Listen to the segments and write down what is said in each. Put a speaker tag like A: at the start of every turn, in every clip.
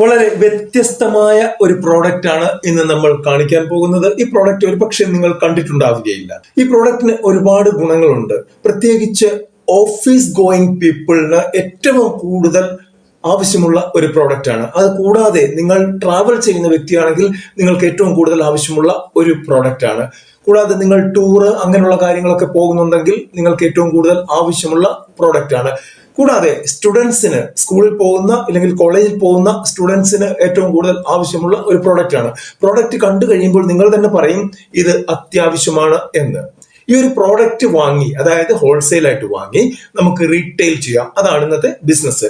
A: വളരെ വ്യത്യസ്തമായ ഒരു പ്രോഡക്റ്റ് ആണ് ഇന്ന് നമ്മൾ കാണിക്കാൻ പോകുന്നത്. ഈ പ്രോഡക്റ്റ് ഒരുപക്ഷെ നിങ്ങൾ കണ്ടിട്ടുണ്ടാവുകയില്ല. ഈ പ്രോഡക്റ്റിന് ഒരുപാട് ഗുണങ്ങളുണ്ട്. പ്രത്യേകിച്ച് ഓഫീസ് ഗോയിങ് പീപ്പിളിന് ഏറ്റവും കൂടുതൽ ആവശ്യമുള്ള ഒരു പ്രോഡക്റ്റ് ആണ്. അത് കൂടാതെ നിങ്ങൾ ട്രാവൽ ചെയ്യുന്ന വ്യക്തിയാണെങ്കിൽ നിങ്ങൾക്ക് ഏറ്റവും കൂടുതൽ ആവശ്യമുള്ള ഒരു പ്രോഡക്റ്റ് ആണ്. കൂടാതെ നിങ്ങൾ ടൂറ് അങ്ങനെയുള്ള കാര്യങ്ങളൊക്കെ പോകുന്നുണ്ടെങ്കിൽ നിങ്ങൾക്ക് ഏറ്റവും കൂടുതൽ ആവശ്യമുള്ള പ്രോഡക്റ്റ് ആണ്. കൂടാതെ സ്റ്റുഡൻസിന് സ്കൂളിൽ പോകുന്ന അല്ലെങ്കിൽ കോളേജിൽ പോകുന്ന സ്റ്റുഡൻസിന് ഏറ്റവും കൂടുതൽ ആവശ്യമുള്ള ഒരു പ്രോഡക്റ്റ് ആണ്. പ്രോഡക്റ്റ് കണ്ടു കഴിയുമ്പോൾ നിങ്ങൾ തന്നെ പറയും ഇത് അത്യാവശ്യമാണ് എന്ന്. ഈ ഒരു പ്രോഡക്റ്റ് വാങ്ങി അതായത് ഹോൾസെയിൽ ആയിട്ട് വാങ്ങി നമുക്ക് റീറ്റെയിൽ ചെയ്യാം. അതാണ് ഇന്നത്തെ ബിസിനസ്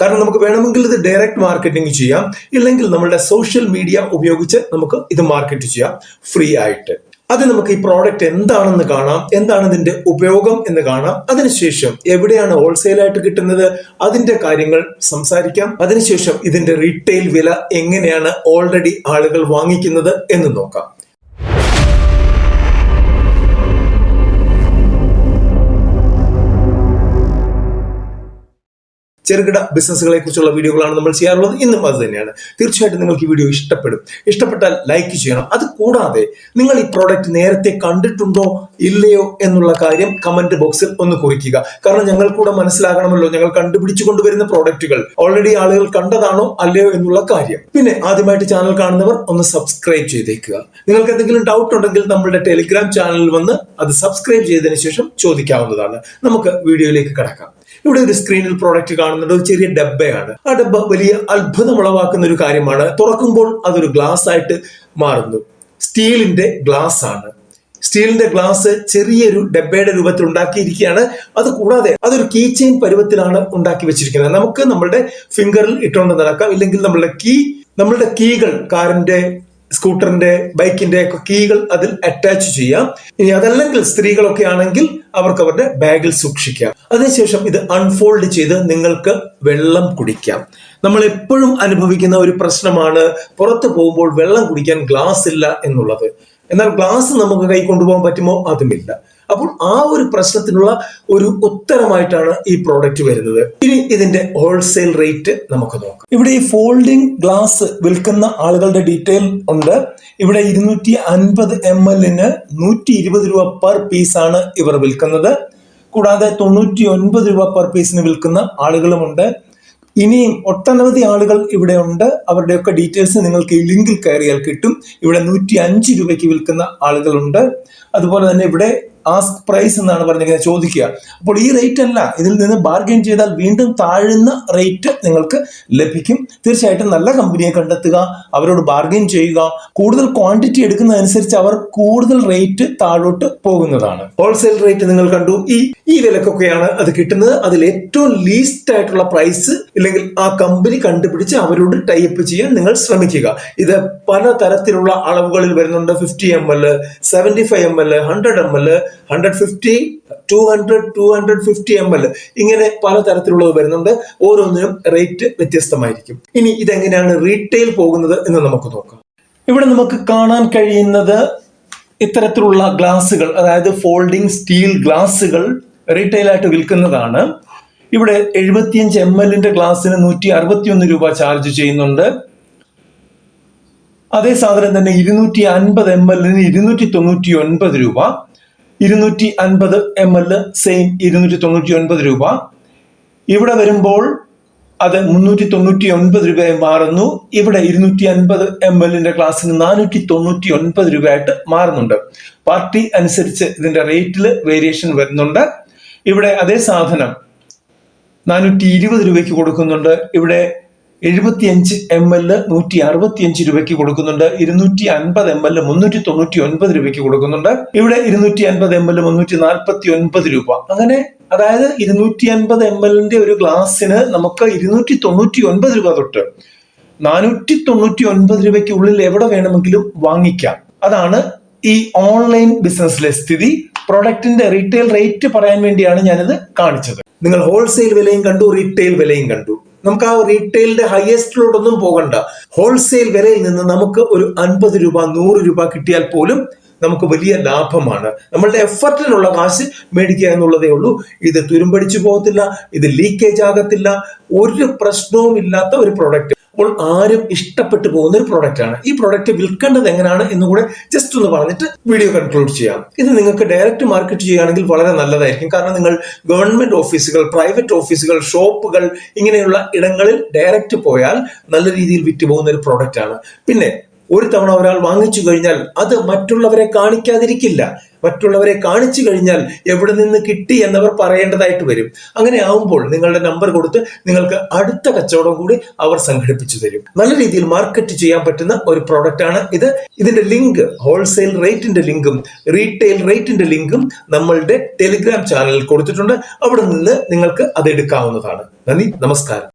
A: കാരണം നമുക്ക് വേണമെങ്കിൽ ഇത് ഡയറക്റ്റ് മാർക്കറ്റിംഗ് ചെയ്യാം. ഇല്ലെങ്കിൽ നമ്മളുടെ സോഷ്യൽ മീഡിയ ഉപയോഗിച്ച് നമുക്ക് ഇത് മാർക്കറ്റ് ചെയ്യാം. ഫ്രീ ആയിട്ട്. അത് നമുക്ക് ഈ പ്രോഡക്റ്റ് എന്താണെന്ന് കാണാം എന്താണ് ഇതിന്റെ ഉപയോഗം എന്ന് കാണാം. അതിനുശേഷം എവിടെയാണ് ഹോൾസെയിൽ ആയിട്ട് കിട്ടുന്നത് അതിന്റെ കാര്യങ്ങൾ സംസാരിക്കാം. അതിനുശേഷം ഇതിന്റെ റീറ്റെയിൽ വില എങ്ങനെയാണ് ഓൾറെഡി ആളുകൾ വാങ്ങിക്കുന്നത് എന്ന് നോക്കാം. ചെറുകിട ബിസിനസ്സുകളെ കുറിച്ചുള്ള വീഡിയോകളാണ് നമ്മൾ ചെയ്യാറുള്ളത്. ഇന്നും അത് തന്നെയാണ്. തീർച്ചയായിട്ടും നിങ്ങൾക്ക് ഈ വീഡിയോ ഇഷ്ടപ്പെടും. ഇഷ്ടപ്പെട്ടാൽ ലൈക്ക് ചെയ്യണം. അത് കൂടാതെ നിങ്ങൾ ഈ പ്രോഡക്റ്റ് നേരത്തെ കണ്ടിട്ടുണ്ടോ ഇല്ലയോ എന്നുള്ള കാര്യം കമന്റ് ബോക്സിൽ ഒന്ന് കുറിക്കുക. കാരണം ഞങ്ങൾ കൂടെ മനസ്സിലാകണമല്ലോ ഞങ്ങൾ കണ്ടുപിടിച്ചു കൊണ്ടുവരുന്ന പ്രോഡക്റ്റുകൾ ഓൾറെഡി ആളുകൾ കണ്ടതാണോ അല്ലയോ എന്നുള്ള കാര്യം. പിന്നെ ആദ്യമായിട്ട് ചാനൽ കാണുന്നവർ ഒന്ന് സബ്സ്ക്രൈബ് ചെയ്തേക്കുക. നിങ്ങൾക്ക് എന്തെങ്കിലും ഡൗട്ട് ഉണ്ടെങ്കിൽ നമ്മുടെ ടെലിഗ്രാം ചാനലിൽ വന്ന് അത് സബ്സ്ക്രൈബ് ചെയ്തതിനു ശേഷം ചോദിക്കാവുന്നതാണ്. നമുക്ക് വീഡിയോയിലേക്ക് കടക്കാം. ഇവിടെ ഒരു സ്ക്രീനിൽ പ്രോഡക്റ്റ് കാണുന്നത് ഒരു ചെറിയ ഡബ്ബയാണ്. ആ ഡബ്ബ വലിയ അത്ഭുതം ഉളവാക്കുന്ന ഒരു കാര്യമാണ്. തുറക്കുമ്പോൾ അതൊരു ഗ്ലാസ് ആയിട്ട് മാറുന്നു. സ്റ്റീലിന്റെ ഗ്ലാസ് ആണ്. സ്റ്റീലിന്റെ ഗ്ലാസ് ചെറിയൊരു ഡബ്ബയുടെ രൂപത്തിൽ ഉണ്ടാക്കിയിരിക്കുകയാണ്. അത് കൂടാതെ അതൊരു കീ ചെയിൻ പരുവത്തിലാണ് ഉണ്ടാക്കി വെച്ചിരിക്കുന്നത്. നമുക്ക് നമ്മുടെ ഫിംഗറിൽ ഇട്ടുകൊണ്ട് നടക്കാം. ഇല്ലെങ്കിൽ നമ്മളുടെ കീ നമ്മളുടെ കീകൾ കാറിന്റെ സ്കൂട്ടറിന്റെ ബൈക്കിന്റെ ഒക്കെ കീകൾ അതിൽ അറ്റാച്ച് ചെയ്യാം. ഇനി അതല്ലെങ്കിൽ സ്ത്രീകളൊക്കെ ആണെങ്കിൽ അവർക്ക് അവരുടെ ബാഗിൽ സൂക്ഷിക്കാം. അതിനുശേഷം ഇത് അൺഫോൾഡ് ചെയ്ത് നിങ്ങൾക്ക് വെള്ളം കുടിക്കാം. നമ്മൾ എപ്പോഴും അനുഭവിക്കുന്ന ഒരു പ്രശ്നമാണ് പുറത്തു പോകുമ്പോൾ വെള്ളം കുടിക്കാൻ ഗ്ലാസ് ഇല്ല എന്നുള്ളത്. എന്നാൽ ഗ്ലാസ് നമുക്ക് കൈ കൊണ്ടുപോകാൻ പറ്റുമോ? അതുമില്ല. അപ്പോൾ ആ ഒരു പ്രശ്നത്തിനുള്ള ഒരു ഉത്തരമായിട്ടാണ് ഈ പ്രോഡക്റ്റ് വരുന്നത്. ഇനി ഇതിന്റെ ഹോൾസെയിൽ റേറ്റ് നമുക്ക് നോക്കാം. ഇവിടെ ഈ ഫോൾഡിംഗ് ഗ്ലാസ് വിൽക്കുന്ന ആളുകളുടെ ഡീറ്റെയിൽ ഉണ്ട്. ഇവിടെ ഇരുന്നൂറ്റി അൻപത് എം എല്ലിന് നൂറ്റി ഇരുപത് രൂപ പെർ പീസ് ആണ് ഇവർ വിൽക്കുന്നത്. കൂടാതെ തൊണ്ണൂറ്റി ഒൻപത് രൂപ പെർ പീസിന് വിൽക്കുന്ന ആളുകളുമുണ്ട് ഇനിയും ഒട്ടനവധി ആളുകൾ ഇവിടെ ഉണ്ട്. അവരുടെയൊക്കെ ഡീറ്റെയിൽസ് നിങ്ങൾക്ക് ഈ ലിങ്കിൽ കയറിയാൽ കിട്ടും. ഇവിടെ നൂറ്റി അഞ്ച് രൂപയ്ക്ക് വിൽക്കുന്ന ആളുകളുണ്ട്. അതുപോലെ തന്നെ ഇവിടെ ആസ്ക് പ്രൈസ് എന്നാണ് പറഞ്ഞിരിക്കുന്നത് ചോദിക്കുക. അപ്പോൾ ഈ റേറ്റ് അല്ല ഇതിൽ നിന്ന് ബാർഗെയിൻ ചെയ്താൽ വീണ്ടും താഴുന്ന റേറ്റ് നിങ്ങൾക്ക് ലഭിക്കും. തീർച്ചയായിട്ടും നല്ല കമ്പനിയെ കണ്ടെത്തുക അവരോട് ബാർഗെയിൻ ചെയ്യുക കൂടുതൽ ക്വാണ്ടിറ്റി എടുക്കുന്നതനുസരിച്ച് അവർ കൂടുതൽ റേറ്റ് താഴോട്ട് പോകുന്നതാണ്. ഹോൾസെയിൽ റേറ്റ് നിങ്ങൾ കണ്ടു. ഈ ഈ വിലക്കൊക്കെയാണ് അത് കിട്ടുന്നത്. അതിൽ ഏറ്റവും ലീസ്റ്റ് ആയിട്ടുള്ള പ്രൈസ് ഇല്ലെങ്കിൽ ആ കമ്പനി കണ്ടുപിടിച്ച് അവരോട് ടൈപ്പ് ചെയ്യാൻ നിങ്ങൾ ശ്രമിക്കുക. ഇത് പല തരത്തിലുള്ള അളവുകളിൽ വരുന്നുണ്ട്. Fifty M L seventy five M L hundred M L hundred fifty two hundred two hundred fifty M L ഇങ്ങനെ പല തരത്തിലുള്ളത് വരുന്നുണ്ട്. ഓരോന്നിനും റേറ്റ് വ്യത്യസ്തമായിരിക്കും. ഇനി ഇതെങ്ങനെയാണ് റീറ്റെയിൽ പോകുന്നത് എന്ന് നമുക്ക് നോക്കാം. ഇവിടെ നമുക്ക് കാണാൻ കഴിയുന്നത് ഇത്തരത്തിലുള്ള ഗ്ലാസുകൾ അതായത് ഫോൾഡിംഗ് സ്റ്റീൽ ഗ്ലാസുകൾ റീറ്റെയിൽ ആയിട്ട് വിൽക്കുന്നതാണ്. ഇവിടെ എഴുപത്തിയഞ്ച് എം എല്ലിന്റെ ഗ്ലാസ്സിന് നൂറ്റി അറുപത്തിയൊന്ന് രൂപ ചാർജ് ചെയ്യുന്നുണ്ട്. അതേ സാധനം തന്നെ ഇരുന്നൂറ്റി അൻപത് എം എല്ലിന് ഇരുന്നൂറ്റി തൊണ്ണൂറ്റി ഒൻപത് രൂപ. ഇരുന്നൂറ്റി അൻപത് എം എൽ സെയിം ഇരുന്നൂറ്റി തൊണ്ണൂറ്റി ഒൻപത് രൂപ. ഇവിടെ വരുമ്പോൾ അത് മുന്നൂറ്റി തൊണ്ണൂറ്റി ഒൻപത് രൂപയായി മാറുന്നു. ഇവിടെ ഇരുന്നൂറ്റി അൻപത് എം എല്ലിന്റെ ക്ലാസ്സിന് നാനൂറ്റി തൊണ്ണൂറ്റി ഒൻപത് രൂപയായിട്ട് മാറുന്നുണ്ട്. പാർട്ടി അനുസരിച്ച് ഇതിന്റെ റേറ്റിൽ വേരിയേഷൻ വരുന്നുണ്ട്. ഇവിടെ അതേ സാധനം നാനൂറ്റി ഇരുപത് രൂപയ്ക്ക് കൊടുക്കുന്നുണ്ട്. ഇവിടെ എഴുപത്തിയഞ്ച് എം എൽ നൂറ്റി അറുപത്തിയഞ്ച് രൂപയ്ക്ക് കൊടുക്കുന്നുണ്ട്. ഇരുന്നൂറ്റി അൻപത് എം എൽ മുന്നൂറ്റി തൊണ്ണൂറ്റി ഒൻപത് രൂപയ്ക്ക് കൊടുക്കുന്നുണ്ട്. ഇവിടെ ഇരുന്നൂറ്റി അൻപത് എം എൽ മുന്നൂറ്റി നാൽപ്പത്തി ഒൻപത് രൂപ. അങ്ങനെ അതായത് ഇരുന്നൂറ്റി അൻപത് എം എല്ലിന്റെ ഒരു ഗ്ലാസ്സിന് നമുക്ക് ഇരുന്നൂറ്റി തൊണ്ണൂറ്റി ഒൻപത് രൂപ തൊട്ട് നാനൂറ്റി തൊണ്ണൂറ്റി ഒൻപത് രൂപയ്ക്ക് ഉള്ളിൽ എവിടെ വേണമെങ്കിലും വാങ്ങിക്കാം. അതാണ് ഈ ഓൺലൈൻ ബിസിനസ്സിലെ സ്ഥിതി. പ്രൊഡക്റ്റിന്റെ റീറ്റെയിൽ റേറ്റ് പറയാൻ വേണ്ടിയാണ് ഞാനിത് കാണിച്ചത്. നിങ്ങൾ ഹോൾസെയിൽ വിലയും കണ്ടു റീറ്റെയിൽ വിലയും കണ്ടു. നമുക്ക് ആ റീറ്റെയിലിന്റെ ഹയസ്റ്റിലോട്ടൊന്നും പോകണ്ട. ഹോൾസെയിൽ വിലയിൽ നിന്ന് നമുക്ക് ഒരു അൻപത് രൂപ നൂറ് രൂപ കിട്ടിയാൽ പോലും നമുക്ക് വലിയ ലാഭമാണ്. നമ്മളുടെ എഫർട്ടിനുള്ള കാശ് മേടിക്കുക എന്നുള്ളതേ ഉള്ളൂ. ഇത് തുരുമ്പടിച്ചു പോകത്തില്ല ഇത് ലീക്കേജ് ആകത്തില്ല ഒരു പ്രശ്നവും ഇല്ലാത്ത ഒരു പ്രോഡക്റ്റ് അപ്പോൾ ആരും ഇഷ്ടപ്പെട്ടു പോകുന്ന ഒരു പ്രോഡക്റ്റ് ആണ്. ഈ പ്രോഡക്റ്റ് വിൽക്കേണ്ടത് എങ്ങനെയാണ് എന്ന് കൂടെ ജസ്റ്റ് ഒന്ന് പറഞ്ഞിട്ട് വീഡിയോ കൺക്ലൂഡ് ചെയ്യാം. ഇത് നിങ്ങൾക്ക് ഡയറക്റ്റ് മാർക്കറ്റ് ചെയ്യുകയാണെങ്കിൽ വളരെ നല്ലതായിരിക്കും. കാരണം നിങ്ങൾ ഗവൺമെന്റ് ഓഫീസുകൾ പ്രൈവറ്റ് ഓഫീസുകൾ ഷോപ്പുകൾ ഇങ്ങനെയുള്ള ഇടങ്ങളിൽ ഡയറക്റ്റ് പോയാൽ നല്ല രീതിയിൽ വിറ്റ് പോകുന്ന ഒരു പ്രോഡക്റ്റ് ആണ്. പിന്നെ ഒരു തവണ ഒരാൾ വാങ്ങിച്ചു കഴിഞ്ഞാൽ അത് മറ്റുള്ളവരെ കാണിക്കാതിരിക്കില്ല. മറ്റുള്ളവരെ കാണിച്ചു കഴിഞ്ഞാൽ എവിടെ നിന്ന് കിട്ടി എന്നവർ പറയേണ്ടതായിട്ട് വരും. അങ്ങനെ ആവുമ്പോൾ നിങ്ങളുടെ നമ്പർ കൊടുത്ത് നിങ്ങൾക്ക് അടുത്ത കച്ചവടം കൂടി അവർ സംഘടിപ്പിച്ചു തരും. നല്ല രീതിയിൽ മാർക്കറ്റ് ചെയ്യാൻ പറ്റുന്ന ഒരു പ്രോഡക്റ്റ് ആണ് ഇത്. ഇതിന്റെ ലിങ്ക് ഹോൾസെയിൽ റേറ്റിന്റെ ലിങ്കും റീറ്റെയിൽ റേറ്റിന്റെ ലിങ്കും നമ്മളുടെ ടെലിഗ്രാം ചാനലിൽ കൊടുത്തിട്ടുണ്ട്. അവിടെ നിന്ന് നിങ്ങൾക്ക് അത് എടുക്കാവുന്നതാണ്. നന്ദി നമസ്കാരം.